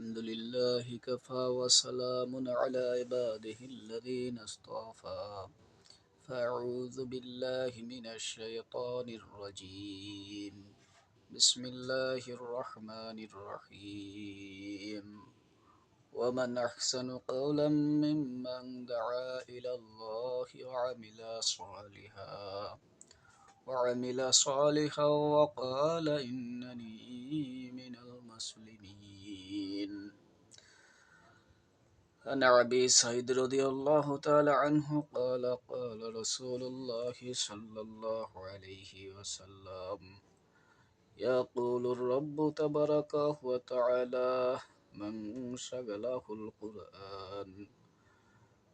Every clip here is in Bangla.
الحمد لله كفى وسلام على عباده الذين اصطفى. فأعوذ بالله من الشيطان الرجيم. بسم الله الرحمن الرحيم. ومن أحسن قولا ممن دعا إلى الله وعمل صالحا. وعمل صالحا وقال إنني عن أبي سعيد رضي الله تعالى عنه قال قال رسول الله صلى الله عليه وسلم يقول الرب تبارك وتعالى من شغله القرآن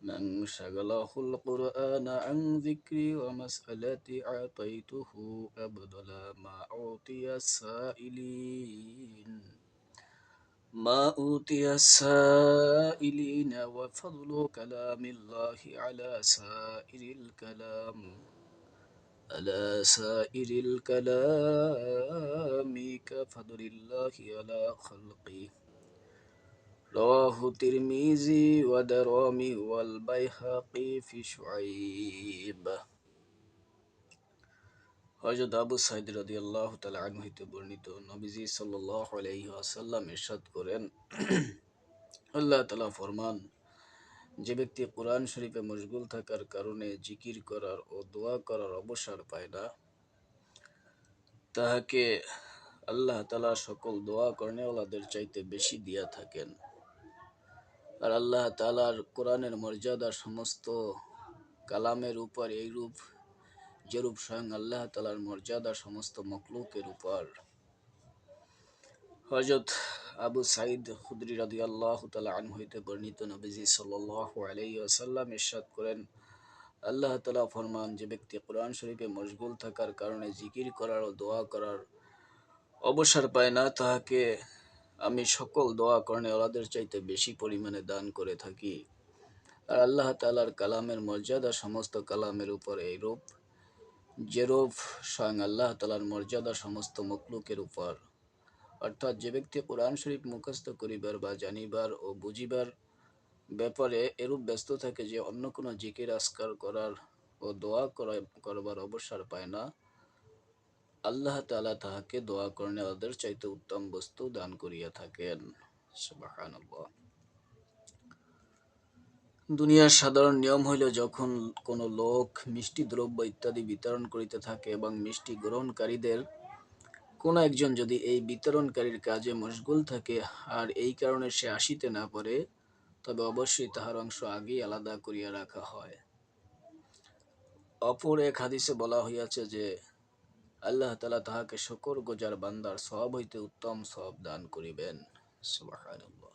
من شغله القرآن عن ذكري ومسألتي أعطيته أبدل ما أعطي السائلين. ما أوتي السائلين وفضل كلام الله على سائر الكلام. على سائر الكلام كفضل الله على خلقه. رواه الترمذي ودرامي والبيهقي في شعيب. আবু আনহু হতে বর্ণিত নবীজি ইরশাদ করেন, আল্লাহ ফরমান, যে ব্যক্তি কোরআন শরীফে মশগুল থাকার কারণে জিকির করার ও দোয়া করার অবসর পায় না, তাহাকে আল্লাহ তালা সকল দোয়া কর্নেওয়ালাদের চাইতে বেশি দিয়া থাকেন। আর আল্লাহ তালার কোরআনের মর্যাদা সমস্ত কালামের উপর এইরূপ যেরূপ স্বয়ং আল্লাহ তালার মর্যাদা সমস্ত মকলুকের উপর। হজরত আবু সাইদ খুদরি রাদি আল্লাহ তালা আন হইতে বর্ণিত নবীজি সাল্লাহ আলাই আসাল্লাম ইরশাদ করেন, আল্লাহ তালা ফরমান, যে ব্যক্তি কোরআন শরীফে মশগুল থাকার কারণে জিকির করার ও দোয়া করার অবসর পায় না, তাহাকে আমি সকল দোয়া করণে ওলাদের চাইতে বেশি পরিমাণে দান করে থাকি। আর আল্লাহ তালার কালামের মর্যাদা সমস্ত কালামের উপর এইরূপ। যেরূপ স্বয়ং আল্লাহ তালার মর্যাদা সমস্ত মকলুকের উপর। অর্থাৎ যে ব্যক্তি কোরআন শরীফ মুখস্থ করিবার বা জানিবার ও বুঝিবার ব্যাপারে এরূপ ব্যস্ত থাকে যে অন্য কোনো জিকির আস্কার করার ও দোয়া করবার অবসর পায় না, আল্লাহ তালা তাহাকে দোয়া করণে ওদের চাইতে উত্তম বস্তু দান করিয়া থাকেন। দুনিয়ার সাধারণ নিয়ম হইল যখন কোনো লোক মিষ্টি দ্রব্য ইত্যাদি বিতরণ করিতে থাকে এবং মিষ্টি গ্রহণকারীদের, কোনো একজন যদি এই বিতরণকারীর কাজে মশগুল থাকে আর এই কারণে সে আসিতে না পারে, তবে অবশ্যই তাহার অংশ আগেই আলাদা করিয়া রাখা হয়। অপর এক হাদিসে বলা হইয়াছে যে, আল্লাহ তালা তাহাকে শকর গোজার বান্দার সব হইতে উত্তম সব দান করিবেন। সুবহানাল্লাহ।